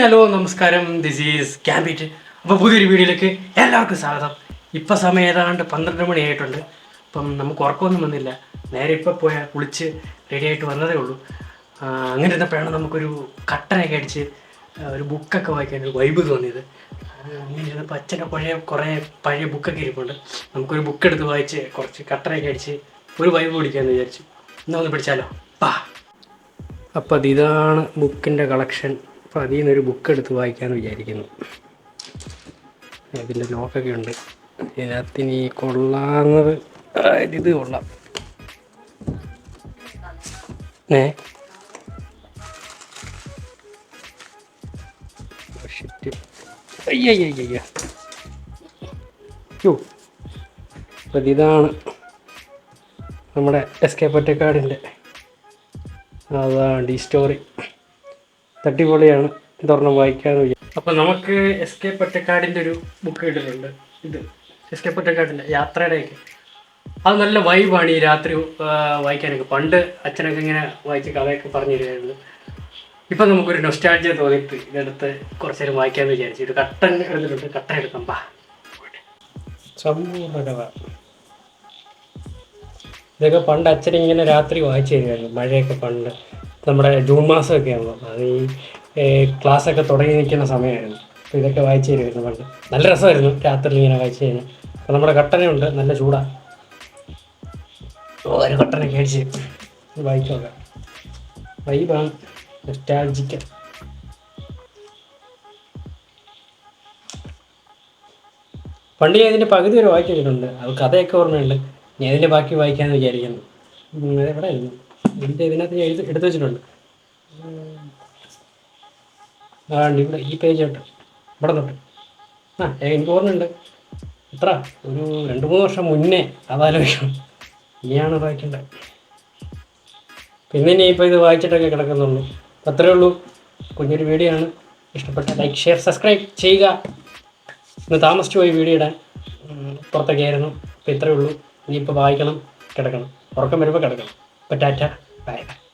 Hello നമസ്കാരം. This is ക്യാബിറ്റ് അപ്പോൾ പുതിയൊരു വീഡിയോയിലേക്ക് എല്ലാവർക്കും സ്വാഗതം. ഇപ്പം സമയം ഏതാണ്ട് പന്ത്രണ്ട് മണിയായിട്ടുണ്ട് അപ്പം നമുക്ക് ഉറക്കമൊന്നും വന്നില്ല. നേരെ ഇപ്പം പോയാൽ കുളിച്ച് റെഡിയായിട്ട് വന്നതേ ഉള്ളൂ. അങ്ങനെ ഇരുന്നപ്പോഴാണ് നമുക്കൊരു കട്ടനൊക്കെ അടിച്ച് ഒരു ബുക്കൊക്കെ വായിക്കാൻ ഒരു വൈബ് തോന്നിയത്. അങ്ങനെ ഇരുന്നപ്പോൾ അച്ഛന്റെ പഴയ കുറേ പഴയ ബുക്കൊക്കെ ഇരിപ്പുണ്ട്. നമുക്കൊരു ബുക്ക് എടുത്ത് വായിച്ച് കുറച്ച് കട്ടനൊക്കെ അടിച്ച് ഒരു വൈബ് പിടിക്കാമെന്ന് വിചാരിച്ചു. എന്നാ ഒന്ന് പിടിച്ചാലോ? പാ. അപ്പോൾ അതിതാണ് ബുക്കിന്റെ കളക്ഷൻ അപ്പോൾ അതിൽ നിന്നൊരു ബുക്ക് എടുത്ത് വായിക്കാൻ വിചാരിക്കുന്നു. ഇതിന്റെ ലോക്കൊക്കെ ഉണ്ട്. ഇതിനകത്തിന് ഈ കൊള്ളാവുന്നത് ഇത് കൊള്ളാം. ഏ? ഷിറ്റ് അപ്പോൾ ഇതാണ് നമ്മുടെ എസ് കെ പൊറ്റക്കാടിന്റെ അതാണ് ഡി സ്റ്റോറി തട്ടിപ്പൊളിയാണ്. ഇതൊരെണ്ണം വായിക്കാന്ന് വിചാരിച്ചു അപ്പം നമുക്ക് എസ് കെ പൊറ്റക്കാടിന്റെ ഒരു ബുക്ക് കിട്ടിയിട്ടുണ്ട് ഇത്. എസ് കെ പൊറ്റക്കാടിന്റെ യാത്രയുടെയൊക്കെ. അത് നല്ല വൈബാണ് ഈ രാത്രി വായിക്കാനൊക്കെ. പണ്ട് അച്ഛനൊക്കെ ഇങ്ങനെ വായിച്ച് കഥയൊക്കെ പറഞ്ഞു തരുമായിരുന്നു. ഇപ്പം നമുക്കൊരു നൊസ്റ്റാൾജിയ തോന്നിയിട്ട് ഇതെടുത്ത് കുറച്ച് നേരം വായിക്കാമെന്ന് വിചാരിച്ചു. ഒരു കട്ടൻ എടുത്തിട്ടുണ്ട്. കട്ടൻ എടുക്കാം. പാ ഇതൊക്കെ പണ്ട് അച്ഛൻ ഇങ്ങനെ രാത്രി വായിച്ചു തരുമായിരുന്നു. മഴയൊക്കെ പണ്ട്. നമ്മുടെ ജൂൺ മാസമൊക്കെ ആകുമ്പോൾ അത് ഈ ക്ലാസ്സൊക്കെ തുടങ്ങി നിൽക്കുന്ന സമയമായിരുന്നു. അപ്പോൾ ഇതൊക്കെ വായിച്ചു തരുമായിരുന്നു പണ്ട് നല്ല രസമായിരുന്നു രാത്രി ഇങ്ങനെ വായിച്ചു കഴിഞ്ഞാൽ. അപ്പോൾ നമ്മുടെ കട്ടനുണ്ട് നല്ല ചൂടാ. ഒരു കട്ടനൊക്കെ അടിച്ച് വായിക്കുക വൈബാണ് നൊസ്റ്റാൾജിക്ക പണ്ട് ഞാൻ ഇതിന്റെ പകുതി വരെ വായിച്ചിട്ടുണ്ട് അത് കഥയൊക്കെ ഓർമ്മയുണ്ട്. ഞാൻ ഇതിന്റെ ബാക്കി വായിക്കാമെന്ന് വിചാരിക്കുന്നു. എവിടെ ആയിരുന്നു ഇതിന്റെ ഇതിനകത്ത് ഞാൻ എഴുതി എടുത്തു വെച്ചിട്ടുണ്ട്. ഉണ്ട് ഇവിടെ ഈ പേജ് തൊട്ട് ഇവിടെ തൊട്ട്. ആ എനിക്ക് ഓർമ്മയുണ്ട്. എത്ര? ഒരു രണ്ട് മൂന്ന് വർഷം മുന്നേ അതാലോചിക്കണം ഇനിയാണ് വായിക്കേണ്ടത്. പിന്നെ ഇനി ഇപ്പോൾ ഇത് വായിച്ചിട്ടൊക്കെ കിടക്കുന്നുള്ളൂ. അത്രേ ഉള്ളൂ. കുഞ്ഞൊരു വീഡിയോ ആണ്. ഇഷ്ടപ്പെട്ട ലൈക്ക് ഷെയർ സബ്സ്ക്രൈബ് ചെയ്യുക. ഇന്ന് താമസിച്ചു പോയി വീഡിയോ ഇടാൻ. പുറത്തേക്കായിരുന്നു അപ്പോൾ ഇത്രയേ ഉള്ളൂ. ഇനിയിപ്പോൾ വായിക്കണം കിടക്കണം. ഉറക്കം വരുമ്പോൾ കിടക്കണം. Patata. Uh, bye.